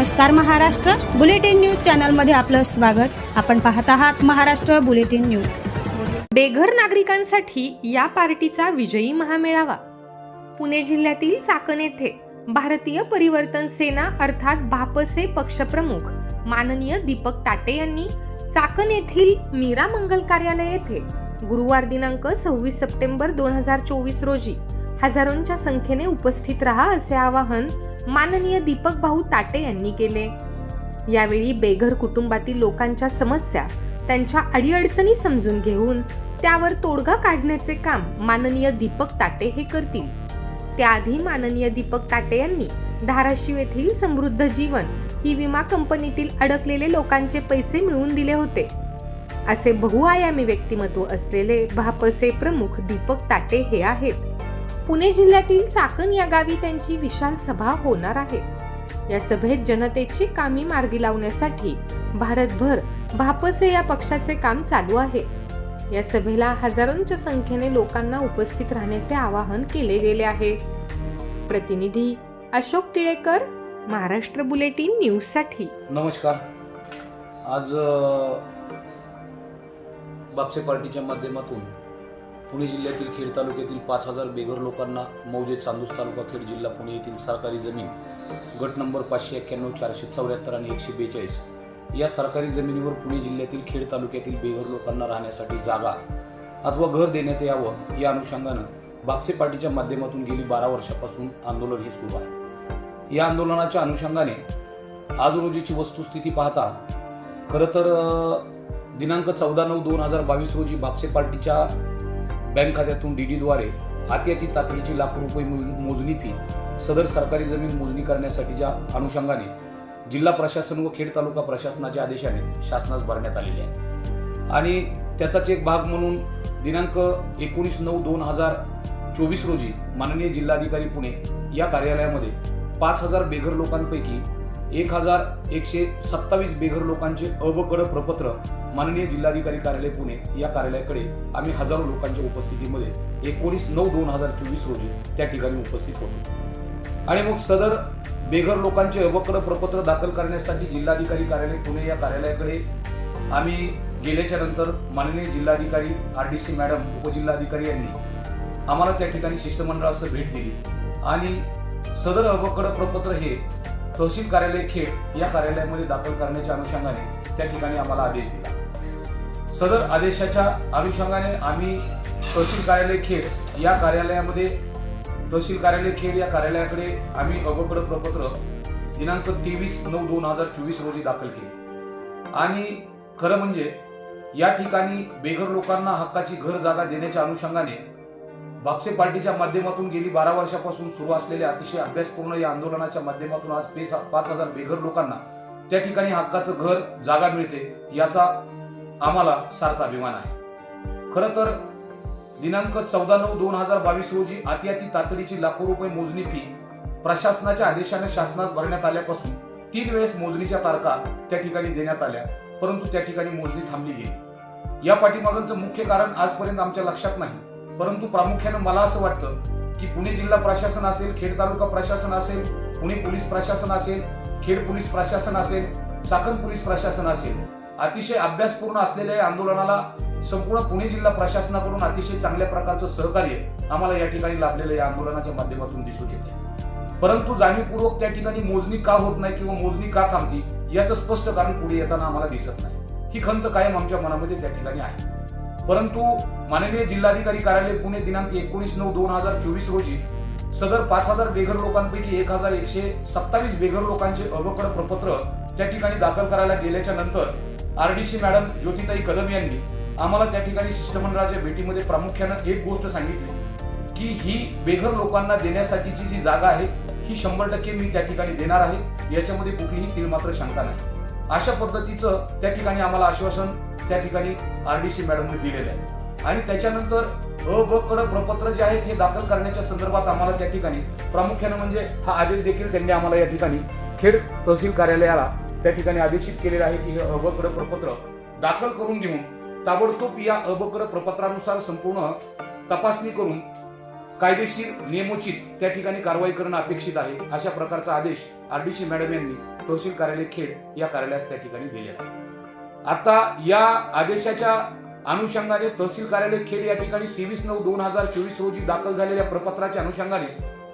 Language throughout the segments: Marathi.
नमस्कार महाराष्ट्र. बुलेटिन न्यूज चॅनलमध्ये आपलं स्वागत. आपण पाहत आहात महाराष्ट्र बुलेटिन न्यूज. बेघर नागरिकांसाठी या पार्टीचा विजयी महामेळावा. पुणे जिल्ह्यातील चाकण येथे भारतीय परिवर्तन सेना अर्थात भापसे पक्षप्रमुख माननीय दीपक ताटे यांनी चाकण येथील मीरा मंगल कार्यालय येथे गुरुवार दिनांक सव्वीस सप्टेंबर दोन हजार चोवीस रोजी हजारोंच्या संख्येने उपस्थित राहा असे आवाहन माननीय दीपक भाऊ ताटे यांनी केले. यावेळी बेघर कुटुंबातील लोकांच्या समस्या त्यांच्या अडीअडचणी समजून घेऊन त्यावर तोडगा काढण्याचे काम माननीय दीपक ताटे हे करतील. त्याआधी माननीय दीपक ताटे यांनी धाराशिव येथील समृद्ध जीवन ही विमा कंपनीतील अडकलेले लोकांचे पैसे मिळवून दिले होते. असे बहुआयामी व्यक्तिमत्व असलेले भापसे प्रमुख दीपक ताटे हे आहेत. पुणे जिल्ह्यातील चाकण या गावी त्यांची विशाल सभा होणार आहे. या सभेत जनतेची कामी मार्गी लावण्यासाठी भारतभर भापसे या पक्षाचे काम चालू आहे. या सभेला हजारोंच्या संख्येने लोकांना उपस्थित राहण्याचे आवाहन केले गेले आहे. प्रतिनिधी अशोक टिळेकर महाराष्ट्र बुलेटिन न्यूजसाठी. नमस्कार. आज बापसे पार्टीच्या माध्यमातून पुणे जिल्ह्यातील खेड तालुक्यातील पाच हजार बेघर लोकांना मौजे चांदूस तालुका खेड जिल्हा पुणे येथील सरकारी जमीन गट नंबर पाचशे एक्क्याण्णव चारशे चौऱ्याहत्तर आणि एकशे बेचाळीस या सरकारी जमिनीवर पुणे जिल्ह्यातील खेड तालुक्यातील बेघर लोकांना राहण्यासाठी जागा अथवा घर देण्यात यावं या अनुषंगानं बापसे पार्टीच्या माध्यमातून गेली बारा वर्षापासून आंदोलन हे सुरू आहे. या आंदोलनाच्या अनुषंगाने आज रोजीची वस्तुस्थिती पाहता खरं तर दिनांक चौदा नऊ दोन हजार बावीस रोजी भापसे पार्टीच्या बँक खात्यातून डी डीद्वारे आती तातडीची लाख रुपये मो- मोजणी फी सदर सरकारी जमीन मोजणी करण्यासाठीच्या अनुषंगाने जिल्हा प्रशासन व खेड तालुका प्रशासनाच्या आदेशाने शासनास भरण्यात आलेले आहे. आणि त्याचाच एक भाग म्हणून दिनांक एकोणीस नऊ दोन हजार चोवीस रोजी माननीय जिल्हाधिकारी पुणे या कार्यालयामध्ये पाच हजार बेघर लोकांपैकी एक हजार एकशे सत्तावीस बेघर लोकांचे अवकड प्रपत्र माननीय जिल्हाधिकारी कार्यालय पुणे या कार्यालयाकडे आम्ही हजारो लोकांच्या उपस्थितीमध्ये एकोणीस नऊ दोन हजार चोवीस रोजी त्या ठिकाणी उपस्थित होतो. आणि मग सदर बेघर लोकांचे अवकड प्रपत्र दाखल करण्यासाठी जिल्हाधिकारी कार्यालय पुणे या कार्यालयाकडे आम्ही गेल्याच्यानंतर माननीय जिल्हाधिकारी आर डी सी मॅडम उपजिल्हाधिकारी यांनी आम्हाला त्या ठिकाणी शिष्टमंडळासह भेट दिली. आणि सदर अवकड प्रपत्र हे तहसील कार्यालय खेड या कार्यालयामध्ये दाखल करण्याच्या अनुषंगाने त्या ठिकाणी आम्हाला आदेश दिला. सदर आदेशाच्या अनुषंगाने आम्ही तहसील कार्यालय खेड या कार्यालयामध्ये तहसील कार्यालय खेड या कार्यालयाकडे आम्ही अगोदर प्रपत्र दिनांक तेवीस नऊ दोन हजार चोवीस रोजी दाखल केले. आणि खरं म्हणजे या ठिकाणी बेघर लोकांना हक्काची घर जागा देण्याच्या अनुषंगाने बापसे पार्टीच्या माध्यमातून गेली बारा वर्षापासून सुरू असलेल्या अतिशय अभ्यासपूर्ण या आंदोलनाच्या माध्यमातून आज पेस पाच हजार बेघर लोकांना त्या ठिकाणी हक्काचं घर जागा मिळते याचा आम्हाला सार्थ अभिमान आहे. खरं तर दिनांक चौदा नऊ दोन हजार बावीस रोजी अति तातडीची लाखो रुपये मोजणी फी प्रशासनाच्या आदेशाने शासनास भरण्यात आल्यापासून तीन वेळेस मोजणीच्या तारखा त्या ठिकाणी देण्यात आल्या परंतु त्या ठिकाणी मोजणी थांबली गेली. या पाठीमागांचं मुख्य कारण आजपर्यंत आमच्या लक्षात नाही. परंतु प्रामुख्यानं मला असं वाटतं की पुणे जिल्हा प्रशासन असेल खेड तालुका प्रशासन असेल पुणे पोलीस प्रशासन असेल खेड पोलीस प्रशासन असेल साखर पोलीस प्रशासन असेल अतिशय अभ्यासपूर्ण असलेल्या या आंदोलनाला संपूर्ण पुणे जिल्हा प्रशासनाकडून अतिशय चांगल्या प्रकारचं सहकार्य आम्हाला या ठिकाणी लाभलेलं या आंदोलनाच्या माध्यमातून दिसून येते परंतु जाणीवपूर्वक त्या ठिकाणी मोजणी का होत नाही किंवा मोजणी का थांबती याचं स्पष्ट कारण पुढे येताना आम्हाला दिसत नाही. ही खंत कायम आमच्या मनामध्ये त्या ठिकाणी आहे. परंतु माननीय जिल्हाधिकारी कार्यालय पुणे दिनांक एकोणीस नऊ दोन हजार चोवीस रोजी सदर पाच हजार बेघर लोकांपैकी एक हजार एकशे सत्तावीस बेघर लोकांचे अवकड प्रपत्र त्या ठिकाणी दाखल करायला गेल्याच्यानंतर आरडीसी मॅडम ज्योतिताई कदम यांनी आम्हाला त्या ठिकाणी शिष्टमंडळाच्या भेटीमध्ये प्रामुख्यानं एक गोष्ट सांगितली की ही बेघर लोकांना देण्यासाठीची जी जागा आहे ही शंभर टक्के मी त्या ठिकाणी देणार आहे. याच्यामध्ये कुठलीही तीळ मात्र शंका नाही. अशा पद्धतीचं त्या ठिकाणी आम्हाला आश्वासन त्या ठिकाणी आरडीसी मॅडमने दिलेलं आहे. आणि त्याच्यानंतर अ ब कड प्रपत्र जे आहेत हे दाखल करण्याच्या संदर्भात आम्हाला त्या ठिकाणी प्रामुख्यानं म्हणजे हा आदेश देखील त्यांनी आम्हाला या ठिकाणी खेड तहसील कार्यालयाला त्या ठिकाणी आदेशित केलेलं आहे की हे अ ब कड प्रपत्र दाखल करून घेऊन ताबडतोब या अ ब कड प्रपत्रानुसार संपूर्ण तपासणी करून कायदेशीर नियमोचित त्या ठिकाणी कारवाई करणं अपेक्षित आहे अशा प्रकारचा आदेश आरडीसी मॅडम यांनी तहसील कार्यालय खेड या कार्यालयास त्या ठिकाणी दिलेला आहे. आता या आदेशाच्या अनुषंगाने तहसील कार्यालय खेड या ठिकाणी तेवीस नऊ दोन हजार चोवीस रोजी दाखल झालेल्या प्रपत्राच्या अनुषंगाने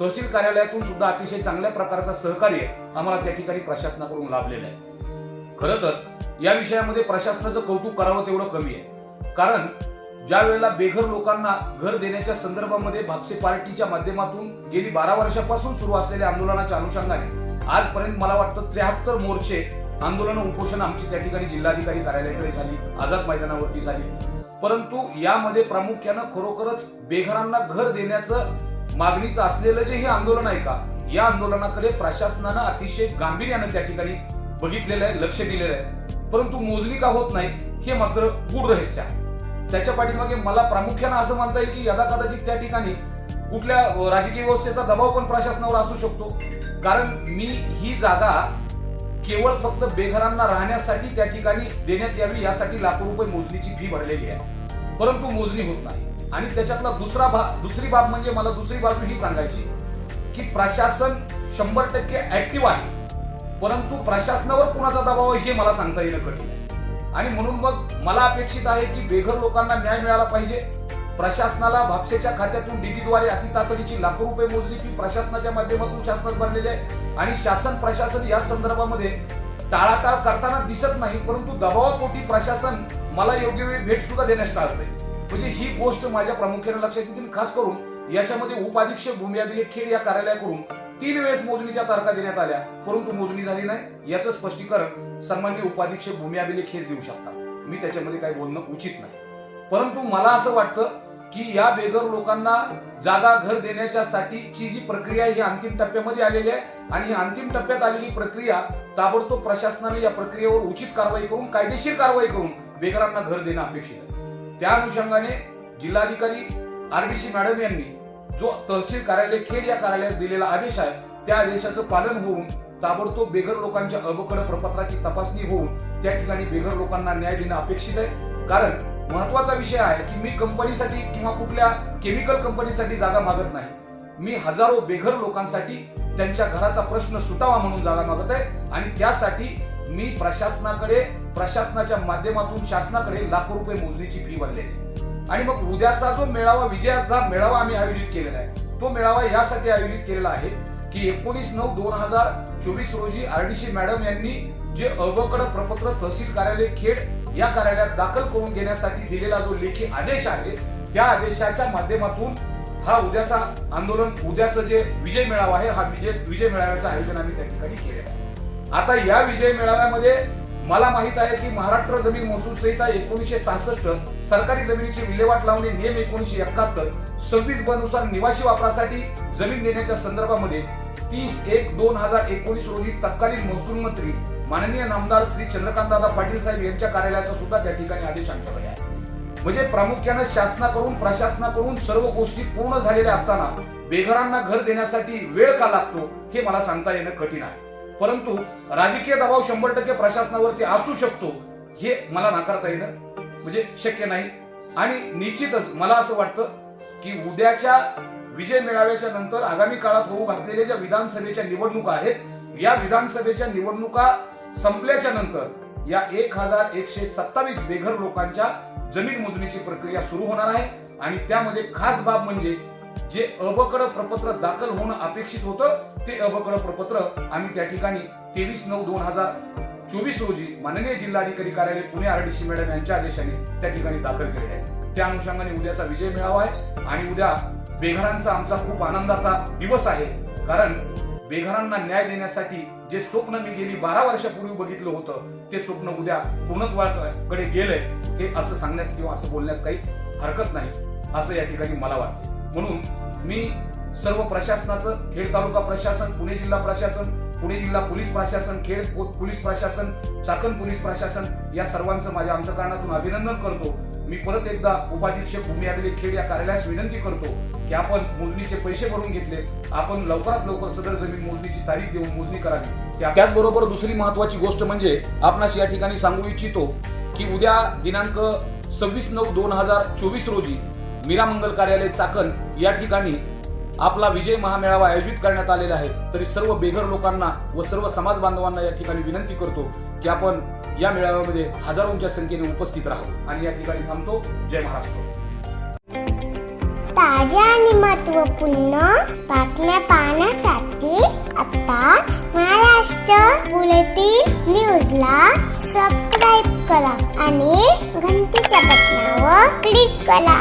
तहसील कार्यालयातून सुद्धा अतिशय चांगल्या प्रकारचा सहकार्य आम्हाला त्या ठिकाणी प्रशासनाकडून लाभलेलं आहे. खरं तर या विषयामध्ये प्रशासनाचं कौतुक करावं तेवढं कमी आहे. कारण ज्या वेळेला बेघर लोकांना घर देण्याच्या संदर्भामध्ये भापसे पार्टीच्या माध्यमातून गेली बारा वर्षापासून सुरू असलेल्या आंदोलनाच्या अनुषंगाने आजपर्यंत मला वाटतं त्र्याहत्तर मोर्चे आंदोलन उपोषण आमची त्या ठिकाणी जिल्हाधिकारी कार्यालयाकडे झाली आझाद मैदानावरती झाली. परंतु यामध्ये प्रामुख्यानं खरोखरच बेघरांना घर देण्याचं मागणीचं असलेलं जे हे आंदोलन आहे का या आंदोलनाकडे प्रशासनानं अतिशय गांभीर्यानं त्या ठिकाणी बघितलेलं आहे लक्ष दिलेलं आहे. परंतु मोजणी का होत नाही हे मात्र गूढ रहस्य आहे. त्याच्या पाठीमागे मला प्रामुख्यानं असं म्हणता येईल की यदा कदाचित त्या ठिकाणी कुठल्या राजकीय व्यवस्थेचा दबाव पण प्रशासनावर असू शकतो. कारण मी ही जागा केवळ फक्त बेघरांना राहण्यासाठी त्या ठिकाणी देण्यात यावी यासाठी लाखो रुपये मोजणीची फी भरलेली आहे. परंतु मोजणी होत नाही. आणि त्याच्यातला दुसरा भाग दुसरी बाब म्हणजे मला दुसरी बाजू ही सांगायची की प्रशासन शंभर टक्के ऍक्टिव्ह आहे. परंतु प्रशासनावर कुणाचा दबाव आहे हे मला सांगता येणं कठीण आणि म्हणून मग मला अपेक्षित आहे की बेघर लोकांना न्याय मिळाला पाहिजे. प्रशासनाला भापसेच्या खात्यातून डीडीद्वारे अति तातडीची लाखो रुपये मोजणी फी प्रशासनाच्या माध्यमातून शासनात भरलेली आहे. आणि शासन प्रशासन या संदर्भामध्ये टाळाटाळ करताना दिसत नाही परंतु दबावापोटी प्रशासन मला योग्य वेळी भेट सुद्धा देण्यास टाळते म्हणजे ही गोष्ट माझ्या प्रामुख्याने लक्षात येतील खास करून याच्यामध्ये उपाधीक्षक भूमियाबिले खेड या कार्यालयाकडून तीन वेळेस मोजणीच्या तारखा देण्यात आल्या परंतु मोजणी झाली नाही. याचं स्पष्टीकरण सन्मान्य उपाधीक्षक भूमियाबिले खेच देऊ शकतात. मी त्याच्यामध्ये काही बोलणं उचित नाही. परंतु मला असं वाटतं की या बेघर लोकांना जागा घर देण्याच्या साठीची जी प्रक्रिया आहे ही अंतिम टप्प्यामध्ये आलेली आहे. आणि ही अंतिम टप्प्यात आलेली प्रक्रिया ताबडतोब प्रशासनाने या प्रक्रियेवर उचित कारवाई करून कायदेशीर कारवाई करून बेघरांना घर देणं अपेक्षित आहे. त्या अनुषंगाने जिल्हाधिकारी आर डी सी मॅडम यांनी जो तहसील कार्यालय खेड या कार्यालयास दिलेला आदेश आहे त्या आदेशाचं पालन होऊन ताबडतोब बेघर लोकांच्या अबकड प्रपत्राची तपासणी होऊन त्या ठिकाणी बेघर लोकांना न्याय देणं अपेक्षित आहे. कारण महत्त्वाचा विषय आहे की मी कंपनीसाठी किंवा कुठल्या केमिकल कंपनीसाठी जागा मागत नाही. मी हजारो बेघर लोकांसाठी त्यांच्या घराचा प्रश्न सुटावा म्हणून जागा मागत आहे आणि त्यासाठी मी प्रशासनाकडे प्रशासनाच्या माध्यमातून शासनाकडे लाखो रुपये मोजणीची फी भरलेली आणि मग उद्याचा जो मेळावा विजयाचा मेळावा आम्ही आयोजित केलेला आहे तो मेळावा यासाठी आयोजित केलेला आहे की एकोणीस नऊ दोन हजार चोवीस रोजी आरडीसी मॅडम यांनी जे अवकड प्रपत्र तहसील कार्यालय खेड या कार्यालयात दाखल करून घेण्यासाठी दिलेला जो लेखी आदेश आहे त्या आदेशाच्या माध्यमातून हा उद्याचा आंदोलन उद्याचं जे विजय मेळावा आहे हा विजय विजय मेळाव्याचं आयोजन आम्ही त्या ठिकाणी केलेलं आहे. आता या विजय मेळाव्यामध्ये मला माहीत आहे की महाराष्ट्र जमीन महसूल संहिता एकोणीशे सहासष्ट सरकारी जमिनीची विल्हेवाट लावणे नियम एकोणीशे एकाहत्तर सव्वीस ब नुसार निवासी वापरासाठी जमीन देण्याच्या संदर्भामध्ये तीस एक दोन हजार एकोणीस रोजी तत्कालीन महसूल मंत्री माननीय नामदार श्री चंद्रकांतदादा पाटील साहेब यांच्या कार्यालयाचा सुद्धा त्या ठिकाणी आदेश आमच्याकडे आहे. म्हणजे प्रामुख्यानं शासनाकडून प्रशासनाकडून सर्व गोष्टी पूर्ण झालेल्या असताना बेघरांना घर देण्यासाठी वेळ का लागतो हे मला सांगता येणं कठीण आहे. परंतु राजकीय दबाव शंभर टक्के प्रशासनावरती असू शकतो हे मला नाकारता येणं म्हणजे शक्य नाही. आणि निश्चितच मला असं वाटतं की उद्याच्या विजय मेळाव्याच्या नंतर आगामी काळात होऊ घातलेल्या ज्या विधानसभेच्या निवडणुका आहेत या विधानसभेच्या निवडणुका संपल्याच्या नंतर या एक हजार एकशे सत्तावीस बेघर लोकांच्या जमीन मोजणीची प्रक्रिया सुरू होणार आहे. आणि त्यामध्ये खास बाब म्हणजे जे अबकड प्रपत्र दाखल होणं अपेक्षित होतं ते अबकड प्रपत्र आम्ही त्या ठिकाणी तेवीस नऊ दोन हजार चोवीस रोजी माननीय जिल्हाधिकारी कार्यालय पुणे आरडीसी मॅडम यांच्या आदेशाने त्या ठिकाणी दाखल केलेले आहे. त्या अनुषंगाने उद्याचा विजय मिळावा आहे आणि उद्या बेघरांचा आमचा खूप आनंदाचा दिवस आहे. कारण बेघरांना न्याय देण्यासाठी जे स्वप्न मी गेली बारा वर्षापूर्वी बघितलं होतं ते स्वप्न उद्या पूर्णत्वाकडे गेलंय हे असं सांगण्यास किंवा असं बोलण्यास काही हरकत नाही असं या ठिकाणी मला वाटते. म्हणून मी सर्व प्रशासनाचं खेड तालुका प्रशासन पुणे जिल्हा प्रशासन पुणे जिल्हा पोलीस प्रशासन खेड पोलीस प्रशासन चाकण पोलीस प्रशासन या सर्वांचं माझ्या अंतकरणातून अभिनंदन करतो. मी परत एकदा उपाधीक्षक भूमी आलेले खेड या कार्यालयास विनंती करतो की आपण मोजणीचे पैसे भरून घेतले. आपण लवकरात लवकर सदर जमीन मोजणीची तारीख देऊन मोजणी करावी. त्याचबरोबर दुसरी महत्वाची गोष्ट म्हणजे आपणास या ठिकाणी सांगू इच्छितो की उद्या दिनांक सव्वीस नऊ दोन हजार चोवीस रोजी मीरा मंगल कार्यालय चाकण या ठिकाणी आपला विजय महामेळावा आयोजित करण्यात आलेला आहे. तरी सर्व बेघर लोकांना व सर्व समाज बांधवांना या ठिकाणी विनंती करतो की आपण या मेळाव्यामध्ये हजारोंच्या संख्येने उपस्थित राहू. आणि या ठिकाणी थांबतो. जय महाराष्ट्र. ताज्या आणि महत्त्वपूर्ण बातम्या पाहण्यासाठी आताच महाराष्ट्र बुलेटिन न्यूजला सबस्क्राईब करा आणि घंटीच्या बटनावर क्लिक करा.